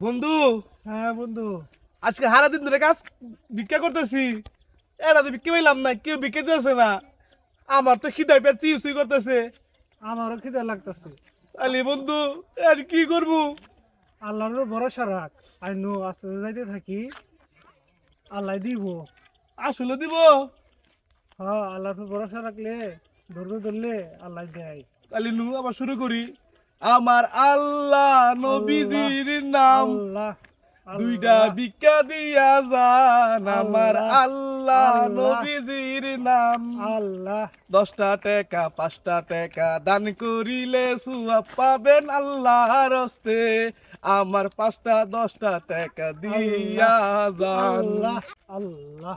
বন্ধু। হ্যাঁ বন্ধু। আজকে হারা দিন ধরে কাজ ভিক্ষা করতেছি। এটা তো ভিক্ষা পাইলাম না কেউ ভিক্ষা দিতেছে না। আমার তো খিদায় পেট চিউসি করতেছে। আমারও খিদে লাগতেছে। আলি বন্ধু আর কি করব? আল্লাহর ভরসা রাখ। আর নো আস্তে যাইতে থাকি। আল্লাহ দিব। আসলে দিব। হ্যাঁ আল্লাহর ভরসা রাখলে ধৈর্য ধরলে আল্লাহ দেয়। তাহলে নু আবার শুরু করি। আমার আল্লাহ নবীজির নাম। আল্লাহ দুইটা ভিক্ষা দিয়া যান আমার আল্লাহ, আল্লাহ। আল্লাহ। নবীজির নাম। আল্লাহ। দশটা টাকা পাঁচটা টাকা দান করিলে সুয়া পাবেন আল্লাহর হস্তে। আমার পাঁচটা দশটা টাকা দিয়া যান। আল্লাহ আল্লাহ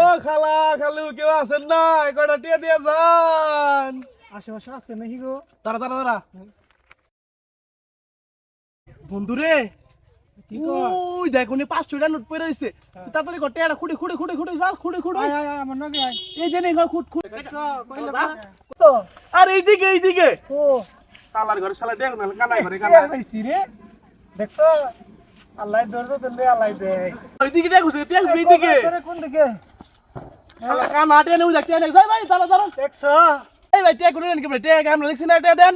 ও খালা খালু কেউ আছেন না? কয়টা টিয়া দিয়ে যান। আশেপাশে আছে নাকি গো? তারা তারা তারা বন্ধুরে ওই দেখ উনি পাঁচশো টাকা নোট পড়ে রয়েছে। তাড়াতাড়ি ঘর টেয়ারা খুঁড়ে খুঁড়ে খুঁড়ে খুঁড়ে যা খুঁড়ে খুঁড়ে আয় আয় আয়, আমার নাকি এই যে নেই খুঁট খুঁট। দেখছ কইলে যা। তো আর এইদিকে এইদিকে। ও। তালার ঘরে শালা না কানাই ঘরে কানাই। পাইছি রে। দেখছ আল্লাহ ধৈর্য ধরলে আল্লাহ দেয়। ওইদিকে এইদিকে। তোরে কোন দিকে? শালা কানা দেখ যাই ভাই তালা তালা। দেখছ এই ভাই, টেক নেন কি ভাই টেক আমরা দেখছি না, টেক দেন।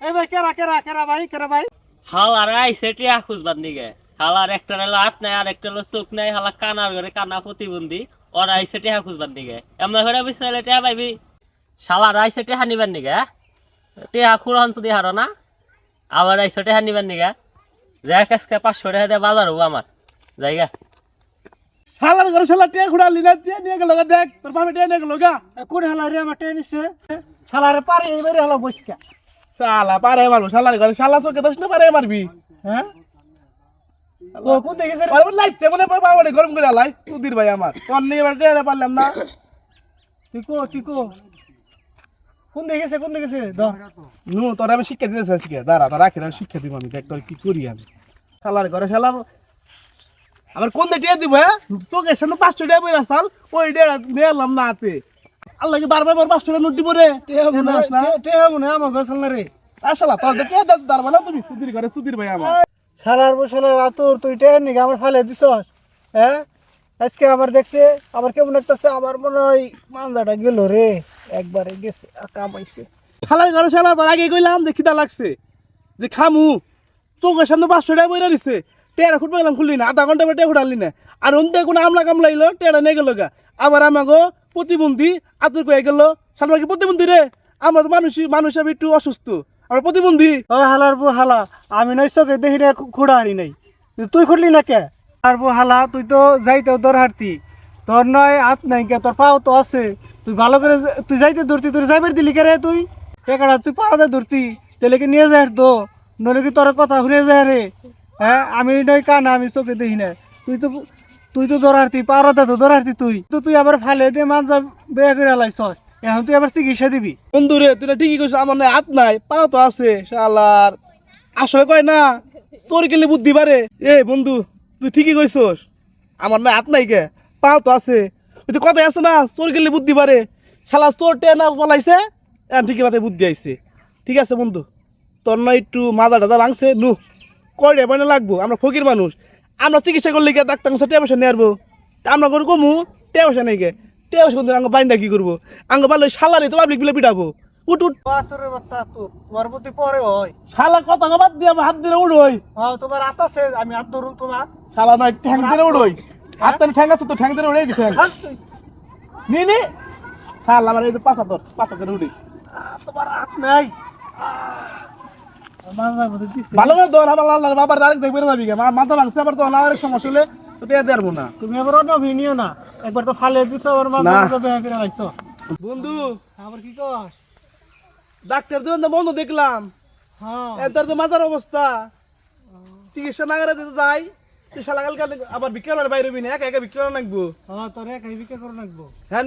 এই ভাই, কেরা কেরা কেরা ভাই কেরা ভাই? হালার আইসে টিয়া খুঁজবার দিকে হালার একটা হলো হাত নাই, আর একটা হলো চোখ নাই, হালা কানার ঘরে কানা প্রতিবন্ধী। ওরা আইসে টিয়া খুঁজবার দিকে এমন ঘরে বিছাইলে টিয়া পাইবি। শালার আইসে টিয়া নিবার নিকে টিয়া খুঁড়ন চুদি হারো না, আবার আইসে টিয়া নিবার নিকে দেখ আজকে পাঁচশো টাকা দিয়ে বাজার হব আমার। জায়গা শালার ঘরে শালা টেক খুঁড়ালি না টেক নিয়ে গেল দেখ তোর বাপে টেক নিয়ে গেল গা। কোন হালা রে আমার টেনিসে শালারে পারে এইবারে হালা বসকা। শালা পারে মারবো শালার ঘরে শালা চোখে দোষ না পারে মারবি। হ্যাঁ? ও কোন সে পারব লাইতে মনে পারব পারব গরম করে আলাই সুধীর ভাই আমার তোর নিয়ে এবার টেনে পারলাম না। তুই কো তুই কো? কোন সে কোন দিকে সে দ। নু তোর আমি শিক্ষা দিতে চাইছি কে? দাঁড়া তোর রাখি শিক্ষা দিব আমি দেখ তোর কি করি আমি। শালার ঘরে শালা আবার কোন দিয়ে টিয়া দিব হ্যাঁ? চোখের সামনে পাঁচশো টাকা বইরা সাল ওই ডেড়া মেলাম না হাতে। আল্লাহ কি বারবার বার পাঁচশো টাকা নোট দিব রে? টে মনে আমার গছল না রে। আসলা তোর দেখে দাঁড়বা না তুমি সুধীর ঘরে সুধীর ভাই আমার। শালার বসালার আতর তুই টেন নিকে আমার ফালে দিছস হ্যাঁ? আজকে আবার দেখছে আবার কেমন একটা আবার মনে হয় মাঞ্জাটা গেল রে একবারে গেছে কামাইছে। শালার ঘরে শালা তোর আগে কইলাম যে খিদা লাগছে যে খামু চোখের সামনে পাঁচশো টাকা বইরা দিছে টেরা খুঁটবে গেলাম খুললি না আধা ঘণ্টা টেয়া খুঁটালি না। আর অন্তে কোনো আমলা কামলা ইলো টেরা নিয়ে গেল গা। আবার আমাগো প্রতিবন্ধী আতুর কয়ে গেল সালমান কি প্রতিবন্ধী রে? আমার তো মানুষ মানুষ আমি একটু অসুস্থ। আমার প্রতিবন্ধী। ও হালার বউ হালা আমি নয় চোখে দেখি রে খুঁড়া হারি নাই। তুই খুঁড়লি না কে? আর বউ হালা তুই তো যাইতে দর হারতি তোর নয় হাত নাই কে তোর পাও তো আছে। তুই ভালো করে তুই যাইতে ধরতি তুই যাইবার দিলি কে রে তুই? টেকাটা তুই পাড়াতে ধরতি তাহলে কি নিয়ে যায় তো? নইলে কি তোর কথা ঘুরে যায় রে? হ্যাঁ আমি নয় কানা, আমি চোখে দেখি না তুই তো তুই তো দরারতি পাড়াতে তো দরারতি তুই তো তুই আবার ফালে দিয়ে মাঞ্জা বেয়া করে লাইছস। এখন তুই আবার চিকিৎসা দিবি। বন্ধু রে, তুই ঠিকই কইছিস, আমার নাই হাত নাই পাও তো আছে, শালার। আসলে কয় না, তোর গেলে বুদ্ধি বাড়ে। এ বন্ধু, তুই ঠিকই কইছস, আমার নাই হাত নাই কে পাও তো আছে। ওই তো কথাই আছে না, তোর গেলে বুদ্ধি বাড়ে। শালা, তোর টেনা বলাইছে ঠিকই মাথায় বুদ্ধি আইছে। ঠিক আছে বন্ধু, তোর না একটু মাজা টাজা ভাঙছে নু কয় রে মানে লাগবো? আমরা ফকির মানুষ। আমরা চিকিৎসা করলে গিয়ে ডাক্তার কাছে টেয়া পয়সা নিয়ে আসব। তা আমরা করে কমু টেয়া পয়সা নেই গে। টেয়া পয়সা কিন্তু আঙ্গ বাইন্দা কি করব? আঙ্গ বাল্য শালারে তো পাবলিক বিলে পিটাবো। উঠ উঠ। বাচ্চা তো তোমার প্রতি পরে হয়। শালা কথা বাদ দিয়ে আমার হাত দিলে উড়োই। হ্যাঁ তোমার হাত আছে আমি হাত ধরুন তোমার। শালা ঠ্যাং উড়োই। হাত ঠ্যাং আছে তো ঠ্যাং দিলে উড়ে গেছে নি নি। শালা আমার এই যে পাঁচা তোর পাঁচা করে উড়ি আহ, তোমার হাত নাই। ভালো করে দৌড় আমার আল্লাহ বাবার ডাইরেক্ট দেখবে যাবি মাথা ভাঙছে আবার তো না সমস্যা হলে তো টেয়া দেবো না তুমি এবার অন্য ভিনিও না। একবার তো ফালে দিছো আবার মাথা না। মধ্যে বেহা করে লাইছো বন্ধু। আবার কি কর ডাক্তার দিন বন্ধ দেখলাম। হ্যাঁ। এর তো মাথার অবস্থা। চিকিৎসা না করে যদি যাই তুই শালা কালকে আবার বাইরে একা একা বিকেল নাকবো? হ্যাঁ তোর করে হ্যাঁ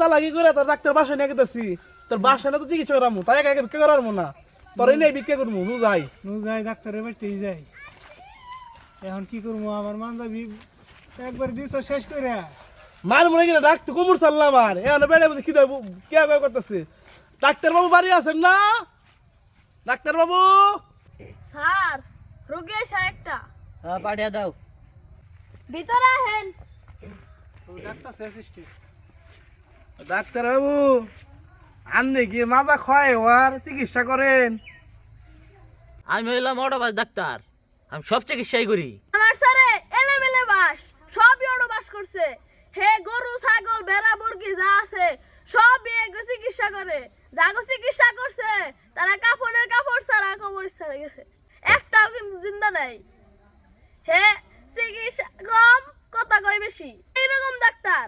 চালাকি করে তোর ডাক্তার বাসায় নিয়ে গেতেছি। তোর বাসায় না তো চিকিৎসা করামু তাই একা একা বিক্রি করার না। তোর নেই বিক্রি করব। নু যাই নু যাই ডাক্তারের বাড়িতেই যাই এখন কি করব? আমার মানজাবি একবার দিছো শেষ করে মার মনে কিনা ডাক্তার কোমর চাললাম আর এখানে বেড়ে কি দেবো কে করতেছে? ডাক্তার বাবু বাড়ি আছেন না? ডাক্তার বাবু স্যার রোগী আছে একটা। হ্যাঁ পাঠিয়ে দাও। ভিতরে আহেন ডাক্তার ডাক্তার বাবু আনলে কি মাথা ক্ষয় হওয়ার চিকিৎসা করেন। আমি হইলাম অটোবাস ডাক্তার। আমি সব চিকিৎসাই করি। আমার স্যারে এলেমেলে বাস সবই ওড়ো বাস করছে। হে গরু ছাগল ভেড়া মুরগি যা আছে সব বিয়ে চিকিৎসা করে। যাগো চিকিৎসা করছে তারা কাফনের কাপড় ছাড়া কবর ছাড়া গেছে। একটাও কিন্তু জিন্দা নাই। হে চিকিৎসা কম কথা কই বেশি। এইরকম ডাক্তার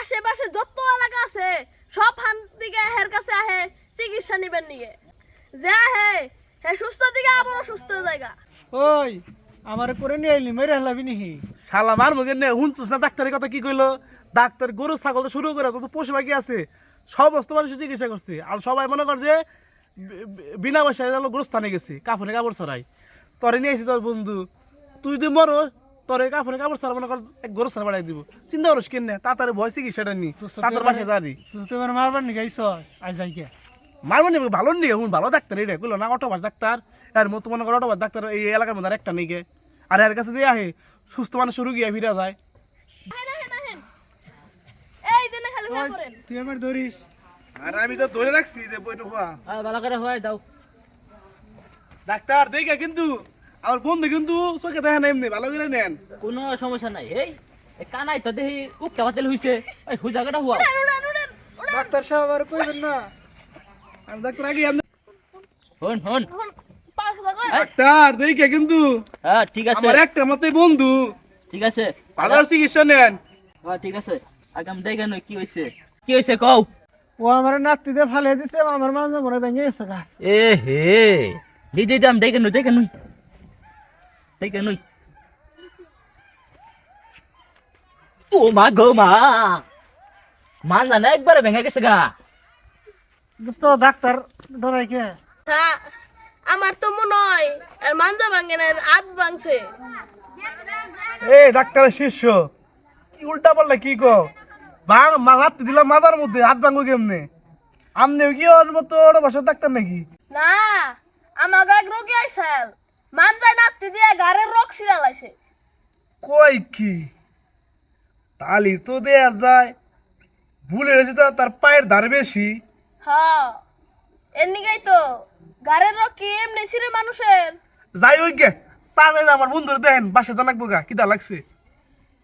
আশেপাশে যত এলাকা আছে সব হান দিকে হের কাছে আহে, চিকিৎসা নিবেন নিয়ে। যে আহে, হে সুস্থ দিকে আবার সুস্থ জায়গা। ওই, আমারে করে নিয়ে আইলি মেরে হেলাবি নিহি। শালা মার মুখে নে শুনছিস না ডাক্তারের কথা কি কইলো? ডাক্তার গরু, ছাগল শুরু করে যত পশু পাখি আছে। সব সমস্ত মানুষ চিকিৎসা করছে। আর সবাই মনে কর যে বিনা পয়সায় গেল গোরস্থানে গেছি কাপড়ে কাপড় ছড়াই তরে নিয়ে আসি তোর বন্ধু। তুই যদি মরো তোর এই কাপড়ে কাপড় ছড়া মনে কর এক গোরস্থানে বাড়াই দিব। চিন্তা করিস কেন তাড়াতাড়ি ভয় চিকিৎসাটা নি তাদের বাসায় যাবি। তুই তো এবার মারবার নি গাইছ? আজ যাই কে মারবো নি ভালো নিয়ে হুন ভালো ডাক্তার এটা কইলো না অটোবাস ডাক্তার। আর মতো মনে কর অটোবাস ডাক্তার এই এলাকার মধ্যে আর একটা নেই গে। আর এর কাছে যে আহে সুস্থ মানুষ রুগী ফিরে যায়। না তুই আমার ধরিস। আর আমি তো ধরে রাখছি যে বইটা হওয়া ভালো করে হয় দাও ডাক্তার দেখে কিন্তু আমার বন্ধু কিন্তু চোখে দেখে না এমনি ভালো করে নেন। কোনো সমস্যা নাই। এই এ কানাই তো দেখি উক্কা বাতিল হইছে। ওই হুজাগাটা হুয়া ডাক্তার সাহেব আর কইবেন না? আমি ডাক্তার আগে আমি হন হন। ডাক্তার দেখে কিন্তু। হ্যাঁ ঠিক আছে। আমার একটা মতোই বন্ধু। ঠিক আছে। ভালো চিকিৎসা নেন। হ্যাঁ ঠিক আছে। আগাম দেখে নই কি হইছে। কি হইছে কও? ও আমার নাতি দিয়ে ফালে দিছে আমার মাঝে মনে ভেঙে গেছে গা। এ হে দিদি দাম দেখে নই। দেখে নই ও মা গো মা মান না একবারে ভেঙে গেছে গা দোস্ত ডাক্তার ডরাই কে হ্যাঁ আমার তো মনে হয় আর মাঞ্জা ভাঙেনের হাত ভাঙছে এই ডাক্তারের শিষ্য কি উল্টা পাল্লা কি কো ভাঙ মাথার দিলাম মাথার মধ্যে হাত ভাঙবো কেমনে আমনে কি ওর মতো ওর বাসার ডাক্তার নাকি না আমার এক রোগী আইসাল মাঞ্জায় নাতি দিয়ে গাড়ির রোগ সিরালাইছে কই কি? তালি তো দেয়া যায়। ভুলে গেছি তো তার পায়ের ধারে বেশি। হ্যাঁ এমনিকেই তো। গাড়ির রোগ কি এমনি সিরে মানুষের? যাই ওই গে তা যাই না আমার বন্ধুর দেখেন বাসা জানাকবো গা কিতা লাগছে?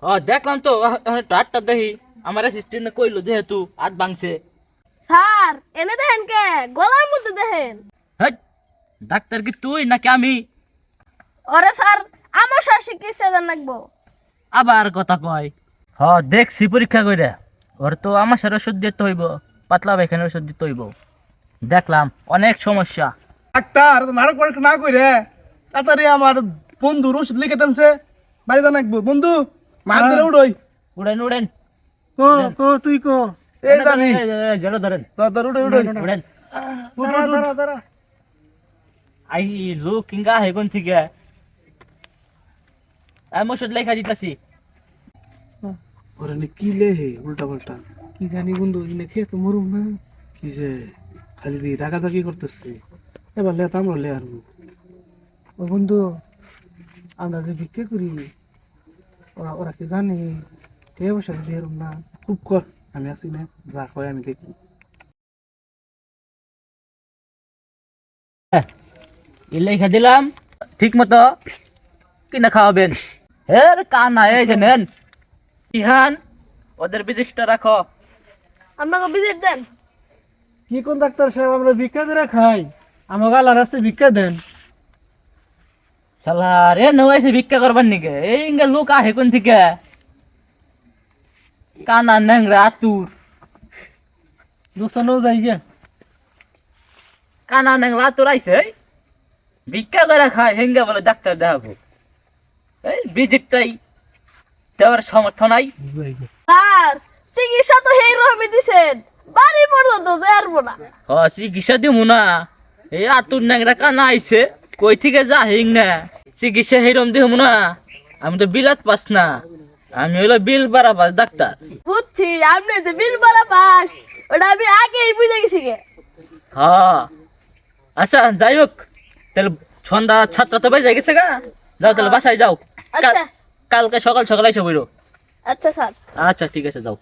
ও দেখলাম তো টাটটা দেখি। আমার অ্যাসিস্ট্যান্ট কইলো যেহেতু হাত ভাঙছে। স্যার এনে দেখেন কে? গলার মধ্যে দেখেন। ডাক্তার কি তুই নাকি আমি? ওরে স্যার আমার স্যার চিকিৎসা জানাকবো আবার কথা কয়। হ দেখছি পরীক্ষা কইরা। ওর তো আমার সাথে ওষুধ দিতে হইব পাতলা পায়খানা ওষুধ দিতে হইব। দেখলাম অনেক সমস্যা। ডাক্তার মারক না কইরে তাড়াতাড়ি আমার বন্ধুর ওষুধ লিখে দেনছে বাড়ি জানাকবো বন্ধু মাছ ধরে উড়োই। উড়েন উড়েন। কো কো তুই কো। এই জানি। জেলো ধরেন। ধর ধর উড়োই উড়োই। উড়েন। দাঁড়া দাঁড়া দাঁড়া। আই লোক কিংগা হেগুন থেকে? আমি ওষুধ লেখা দিতেছি। ওরে কি লে হে উল্টা পাল্টা কি জানি বন্ধু খেয়ে তো মরুম না। কি যে খালি দিয়ে ধাকা ধাকি করতেছে। এবার আমরা লে ও বন্ধু আমরা যে ভিক্ষে করি ওরা ওরা কি জানে? কে বসে দিয়ে না। খুব কর আমি আছি না যা কয় আমি দেখি। এই লেখা দিলাম ঠিক মতো। কিনা খাওয়াবেন হের কানা এই যে নেন। ইহান ওদের বিজিসটা রাখো। আমাকে ভিজিট দেন। কি কোন ডাক্তার সাহেব আমরা ভিক্ষা করে খাই? আমার গালার রাস্তায় ভিক্ষা দেন। শালা রে নয়াইছে ভিক্ষা করবার নিকে এই ইঙ্গা লোক আহে কোন থেকে? কানা নেংরা আতুর। দোস্ত নো যাই গে। কানা নেংরা আতুর আইছে ভিক্ষা করে খায় হেঙ্গা বলে ডাক্তার দেখাবো। এই বিজিটটাই দেওয়ার সমর্থ নাই। স্যার চিকিৎসা তো হেই রহমে দিছেন। বাড়ি পর্যন্ত যারবো না। হ চিকিৎসা দিমু না। এই আতুর নেংরা কানা আইছে কই থেকে যা হিং না? চিকিৎসা হেরম দিমু না। আমি তো বিলাত পাস না। আমি হইল বিল পারা পাস ডাক্তার। বুঝছি আপনি তো বিল ভরা পাস ওটা আমি আগেই বুঝে গেছি গে। হ্যাঁ আচ্ছা যাই হোক তাহলে সন্ধ্যা ছাত্র তো বেজে গেছে গা। যাও তাহলে বাসায় যাও। কালকে সকাল সকালে এসে বইরো। আচ্ছা স্যার। আচ্ছা ঠিক আছে যাও।